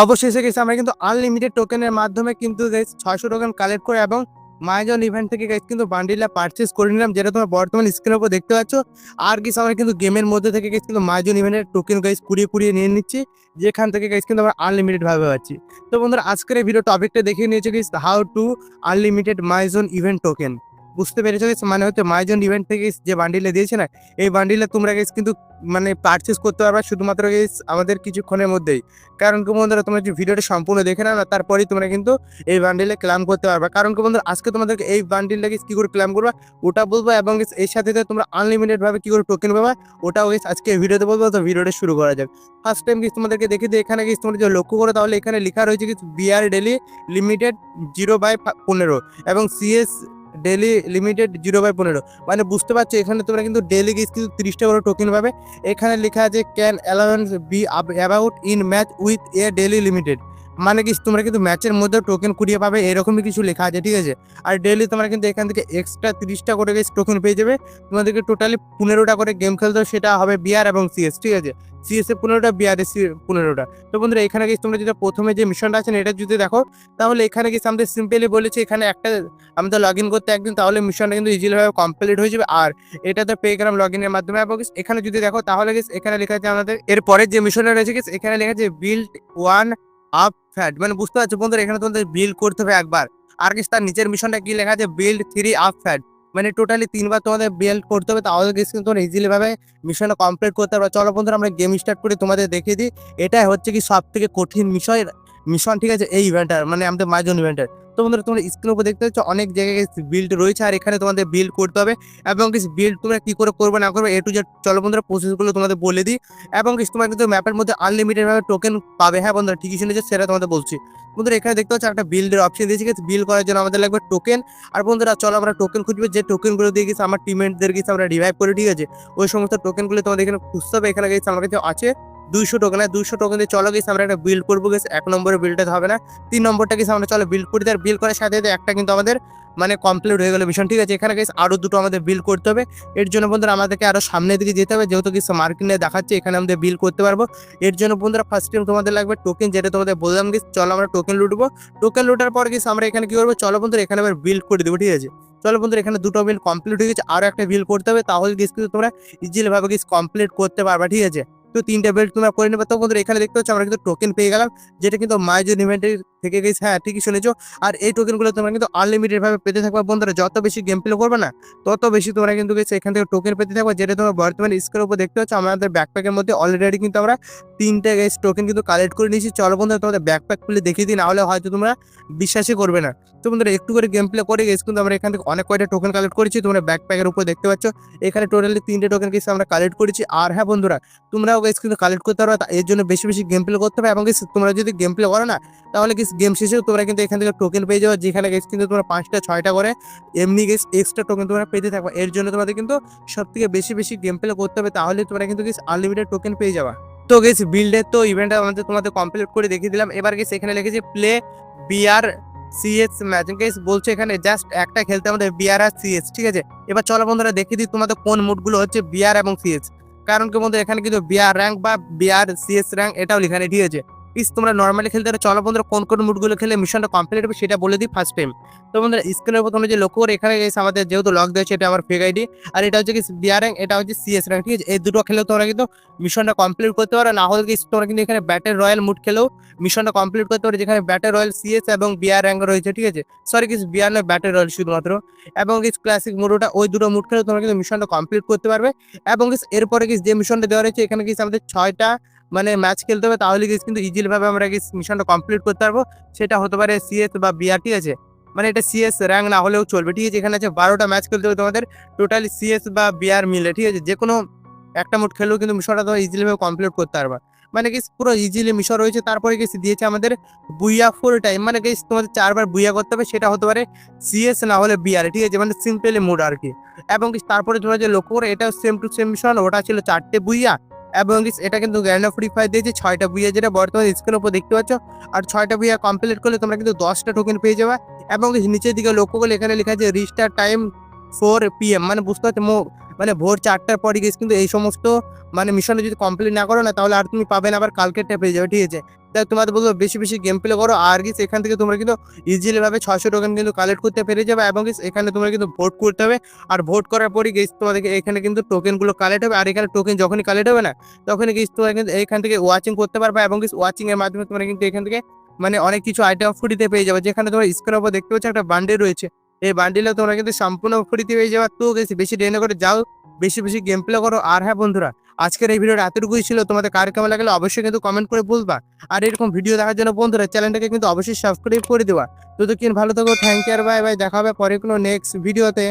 অবশেষে গেছে, আমরা কিন্তু আনলিমিটেড টোকেনের মাধ্যমে কিন্তু ছয়শো টোকেন কালেক্ট করে এবং মাইজন ইভেন্ট থেকে গাইস কিন্তু বান্ডিলটা পারচেস করে নিলাম, যেটা তোমার বর্তমান স্ক্রিনের উপর দেখতে পাচ্ছ। আর কিছু আমরা কিন্তু গেমের মধ্যে থেকে গেছি কিন্তু মাইজন ইভেন্টের টোকেন গাইস কুড়িয়ে কুড়িয়ে নিয়ে নিচ্ছি, যেখান থেকে গাইস কিন্তু আমরা আনলিমিটেড ভাবে পাচ্ছি। তো বন্ধুরা, আজকের এই ভিডিও টপিকটা দেখিয়ে নিয়েছে গাইস হাউ টু আনলিমিটেড মাইজন ইভেন্ট টোকেন বুঝতে পেরেছ? মানে হচ্ছে মাইজন ইভেন্ট থেকে যে বান্ডিলে দিয়েছে না, এই বান্ডিলে তোমরা গাইস কিন্তু মানে পারচেস করতে পারবে শুধুমাত্র গাইস আমাদের কিছুক্ষণের মধ্যেই। কারণ কি বন্ধুরা, তোমরা যে ভিডিওটা সম্পূর্ণ দেখে নাও না, তারপরেই তোমরা কিন্তু এই বান্ডিলে ক্লাম করতে পারবে। কারণ কি বন্ধুরা, আজকে তোমাদেরকে এই বান্ডিলটা guys কি করে ক্লাম করবা, ওটা বলব এবং এর সাথে তোমরা আনলিমিটেডভাবে কী করে টোকেন পাবা, ওটাও guys আজকে ভিডিওতে বলব। তো ভিডিওটা শুরু করা যাক। ফার্স্ট টাইম গিয়ে তোমাদেরকে দেখে দিই, এখানে গিয়ে তোমরা যদি লক্ষ্য করো, তাহলে এখানে লেখা রয়েছে কিছু BR daily limited zero by পনেরো এবং CS daily limited zero by পনেরো। মানে বুঝতে পারছ, এখানে তোমরা কিন্তু ডেলি গেস কিন্তু তিরিশটা করে টোকেন পাবে। এখানে লেখা আছে can allowance be about in match with a daily limited মানে কি, তোমরা কিন্তু ম্যাচের মধ্যে টোকেন কুড়িয়ে পাবে, এরকমই কিছু লেখা আছে, ঠিক আছে? আর ডেলি তোমরা কিন্তু এখান থেকে এক্সট্রা তিরিশটা করে গেছে টোকেন পেয়ে যাবে। তোমাদেরকে টোটালি পনেরোটা করে গেম খেলতে সেটা হবে বিআর এবং সিএস ঠিক আছে? সিএস এ পনেরোটা বিআর এ পনেরোটা। তো বন্ধুরা, এখানে গিয়ে তোমরা যেটা প্রথমে যে মিশনটা আছে, এটা যদি দেখো, তাহলে এখানে গিয়ে আমাদের সিম্পলি বলেছে, এখানে একটা আমাদের লগ ইন করতে একদিন, তাহলে মিশনটা কিন্তু ইজিলি ভাবে কমপ্লিট হয়ে যাবে। আর এটাতে পে গেলাম লগ ইনের মাধ্যমে। এবং এখানে যদি দেখো, তাহলে guys এখানে লেখা আছে আমাদের এরপরে যে মিশনটা রয়েছে guys, এখানে লেখা আছে বিল্ড ওয়ান আপ ফ্যাট। মানে বুঝতে পারছ বন্ধুরা, এখানে তোমাদের বিল্ড করতে হবে একবার। আর কিছু তার নিজের মিশনটা কি লেখা আছে? বিল্ড থ্রি আপ ফ্যাট মানে টোটালি তিনবার তোমাদের বিল্ড করতে হবে, তাহলে কিন্তু তোমরা ইজিলি ভাবে মিশনটা কমপ্লিট করতে পারবে। চলো বন্ধুরা, আমরা গেম স্টার্ট করে, তোমাদের দেখিয়ে দিই। এটাই হচ্ছে কি সব থেকে কঠিন বিষয় মিশন, ঠিক আছে? এই ইভেন্টার মানে আমাদের মাইজন ইভেন্টার তো বন্ধুরা, তোমরা স্ক্রিনের উপর দেখতে পাচ্ছ, অনেক জায়গায় বিল্ড রয়েছে, আর এখানে তোমাদের বিল্ড করতে হবে। এবং কিছু বিল্ড তোমরা কী করে করবে, না করবে এ টু জেড চলো বন্ধুরা প্রসেসগুলো তোমাদের বলে দিই। এবং কিছু তোমার কিন্তু ম্যাপের মধ্যে আনলিমিটেড ভাবে টোকেন পাবে। হ্যাঁ বন্ধুরা, ঠিকই শুনেছে, সেটা তোমাদের বলছি। বন্ধুরা, এখানে দেখতে পাচ্ছ, একটা বিল্ডের অপশন দিয়েছি গেছে বিল করার জন্য আমাদের লাগবে টোকেন আর বন্ধুরা, চলো আমরা টোকেন খুঁজবে, যে টোকেনগুলো দিয়ে গেছে আমার টিমমেটদের গেছে আমরা রিভাইভ করে, ঠিক আছে? ওই সমস্ত টোকেনগুলো তোমাদের এখানে খুঁজতে হবে। এখানে গেছে আমার কাছে আছে। দুইশো টোকেন দুইশো টোকেন দিয়ে চলো গেছে আমরা একটা বিল্ড করব গেছে এক নম্বরে বিল্ডটা হবে না। তিন নম্বরটা গেছে আমরা চলো বিল্ড করে। দেয় বিল করার সাথে সাথে একটা কিন্তু আমাদের মানে কমপ্লিট হয়ে গেল মিশন ঠিক আছে? এখানে গেছে আরও দুটো আমাদের বিল করতে হবে। এর জন্য বন্ধুরা আমাদেরকে আরও সামনের দিকে যেতে হবে। যেহেতু কিছু মার্কেটে দেখাচ্ছে, এখানে আমাদের বিল করতে পারব। এর জন্য বন্ধুরা ফার্স্ট টাইম তোমাদের লাগবে টোকেন যেটা তোমাদের বললাম গেছে চলো আমরা টোকেন লুটবো। টোকেন লুটার পর গেছে আমরা এখানে কী করব? চলো বন্ধুরা, এখানে আবার বিল্ড করে দেবো, ঠিক আছে? চলো বন্ধুরা, এখানে দুটো বিল কমপ্লিট হয়ে গেছে। আরও একটা বিল করতে হবে, তাহলে গেছে কিন্তু তোমরা ইজিলি ভাবে গেছে কমপ্লিট করতে পারবা, ঠিক আছে? তো তিনটা বেল্ট তোমরা করে নেবে। তো বন্ধুরা, এখানে দেখতে পাচ্ছ আমরা কিন্তু টোকেন পেয়ে গেলাম, যেটা কিন্তু মাইজন ইভেন্টের থেকে গেছে হ্যাঁ ঠিকই শুনেছো। আর এই টোকেনগুলো তোমরা কিন্তু আনলিমিটেড ভাবে পেতে থাকবে বন্ধুরা, যত বেশি গেম প্লে করবে না, তত বেশি তোমরা কিন্তু গেছে এখান থেকে টোকেন পেতে থাকবে, যেটা তোমরা বর্তমানে স্ক্রিনের উপর দেখতে পাচ্ছ, আমাদের ব্যাকপ্যাকের মধ্যে অলরেডি কিন্তু আমরা তিনটে গেছে টোকেন কিন্তু কালেক্ট করে নিয়েছি। চলো বন্ধুরা, তোমাদের ব্যাকপ্যাক খুলে দেখিয়ে দিই, নাহলে হয়তো তোমরা বিশ্বাসই করবে না। তো বন্ধুরা, একটু করে গেম প্লে করে গেছে, কিন্তু আমরা এখান থেকে অনেক কয়টা টোকেন কালেক্ট করেছি, তোমরা ব্যাকপ্যাকের উপর দেখতে পাচ্ছ। এখানে টোটালি তিনটে টোকেন গেছে আমরা কালেক্ট করেছি। আর হ্যাঁ বন্ধুরা, তোমরাও গেছে কিন্তু কালেক্ট করতে পারো তা এর জন্য বেশি বেশি গেম প্লে করতে হবে এবং তোমরা যদি গেম প্লে করো না, তাহলে কি গেম শেষেও তোমরা কিন্তু এখান থেকে টোকেন পেয়ে যাবে। যেখানে গেছে কিন্তু তোমরা পাঁচটা, ছয়টা করে এমনি গেছে এক্সট্রা টোকেন তোমরা পেতে থাকবে। এর জন্য তোমাদের কিন্তু সব থেকে বেশি বেশি গেম প্লে করতে হবে। তাহলে তোমরা কিন্তু গেছে আনলিমিটেড টোকেন পেয়ে যাবা। তো গেছে বিল্ডের তো ইভেন্টটা আমাদের তোমাদের কমপ্লিট করে দেখিয়ে দিলাম। এবার গেছে এখানে লিখেছে play BR CS match guess বলছে এখানে জাস্ট একটা খেলতে আমাদের বিআর আর সিএস ঠিক আছে? এবার চলো বন্ধুরা দেখিয়ে দিই তোমাদের কোন মুডগুলো হচ্ছে বিআর এবং সিএস কারণ কি বন্ধু এখানে কিন্তু বিআর র্যাঙ্ক বা বিআর সিএস র্যাঙ্ক এটাও লেখানে ঠিক আছে প্লিজ তোমরা নর্মালি খেলতে পারো চলো বন্ধুরা, কোন কোন মুডগুলো খেলে মিশনটা কমপ্লিট হবে সেটা বলে দিই ফার্স্ট টাইম তো বন্ধুরা স্ক্রিনের উপর তোমরা যে লক্ষ্য করে এখানে গেছে আমাদের যেহেতু লক দিয়েছে এটা আমার ফেক আইডি আর এটা হচ্ছে কি বিআর র্যাঙ্ক এটা হচ্ছে সিএস র্যাঙ্ক ঠিক আছে? এই দুটো খেলেও তোমরা কিন্তু মিশনটা কমপ্লিট করতে পারো। না হলে গেছে তোমরা কিন্তু এখানে ব্যাটেল রয়্যাল মুড খেলেও মিশনটা কমপ্লিট করতে পারো, যেখানে ব্যাটেল রয়্যাল সিএস এবং বিআর র্যাঙ্ক রয়েছে, ঠিক আছে? সরি কিছু বিআর নয় ব্যাটেল রয়্যাল শুধুমাত্র। এবং কিছু ক্লাসিক মুডোটা ওই দুটো মুড খেলেও তোমরা কিন্তু মিশনটা কমপ্লিট করতে পারবে। এবং এরপরে কিছু যে মিশনটা দেওয়া রয়েছে, এখানে কিছু আমাদের ছয়টা মানে ম্যাচ খেলতে হবে, তাহলে কিন্তু ইজিলি ভাবে আমরা কিছু মিশনটা কমপ্লিট করতে পারব। সেটা হতে পারে সিএস বা বিআর ঠিক আছে। মানে এটা সিএস র্যাঙ্ক না হলেও চলবে, ঠিক আছে? এখানে আছে বারোটা ম্যাচ খেলতে হবে তোমাদের। টোটালি সিএস বা বিআর মিলে, ঠিক আছে? যে কোনো একটা মুড খেলেও কিন্তু মিশনটা তোমরা ইজিলিভাবে কমপ্লিট করতে পারবা। মানে কি পুরো ইজিলি মিশন রয়েছে। তারপরে কিছু দিয়েছে আমাদের বুইয়া ফুল টাইম মানে কি তোমাদের চারবার বুইয়া করতে হবে, সেটা হতে পারে সিএস না হলে বিআর ঠিক আছে? মানে সিম্পলি মুড আর কি। এবং কি তারপরে তোমরা যে লক্ষ্য করে, এটাও সেম টু সেম মিশন ওটা ছিল চারটে বুইয়া। এবং এটা কিন্তু গ্র্যান্ড ফ্রি ফায়ার দিয়েছে, ছয়টা বুয়া যেটা বর্তমানে স্ক্রিনের উপর দেখতে পাচ্ছ। আর ছয়টা বুয়া কমপ্লিট করলে তোমরা কিন্তু দশটা টোকেন পেয়ে যাবে। এবং নিচের দিকে লক্ষ্য করলে এখানে লেখা আছে রিস্টার টাইম ফোর পিএম মানে বুঝতে পারছ মানে ভোর চারটার পরে গেছে কিন্তু এই সমস্ত মানে মিশনে যদি কমপ্লিট না করো না, তাহলে আর তুমি পাবে না, আবার কালকেরটা পেয়ে যাবে, ঠিক আছে? তাই তোমাদের বলব বেশি বেশি গেম প্লে করো, আর গিস এখান থেকে তোমরা কিন্তু ইজিলি ভাবে ছয়শো টোকেন কিন্তু কালেক্ট করতে পেরে যাবে, এবং এখানে তোমরা কিন্তু ভোট করতে হবে, আর ভোট করার পরই গেস তোমাদেরকে এখানে কিন্তু টোকেনগুলো কালেক্ট হবে, আর এখানে টোকেন যখনই কালেক্ট হবে না, তখনই গেস তোমরা কিন্তু এখান থেকে ওয়াচিং করতে পারবে, এবং ওয়াচিং এর মাধ্যমে তোমরা কিন্তু এখান থেকে মানে অনেক কিছু আইটেম ফ্রিতে পেয়ে যাবে, যেখানে তোমরা স্ক্রিনের উপর দেখতে পাচ্ছ একটা বান্ডেল রয়েছে। এই বান্ডিলে তোমরা কিন্তু সম্পূর্ণ ফ্রিতে পেয়ে যাবে তো গেছি বেশি ডেনে করে যাও, বেশি বেশি গেম প্লে করো। আর হ্যাঁ বন্ধুরা, আজকের এই ভিডিওটা এতটুকুই ছিল। তোমাদের কার কেমন লাগলে অবশ্যই কিন্তু কমেন্ট করে বলবা। আর এরকম ভিডিও দেখার জন্য বন্ধুরা চ্যানেলটাকে কিন্তু অবশ্যই সাবস্ক্রাইব করে দেওয়া তো তো কিন ভালো থাকো থ্যাংক ইউ আর বাই বাই দেখা হবে পরে কোনো নেক্সট ভিডিওতে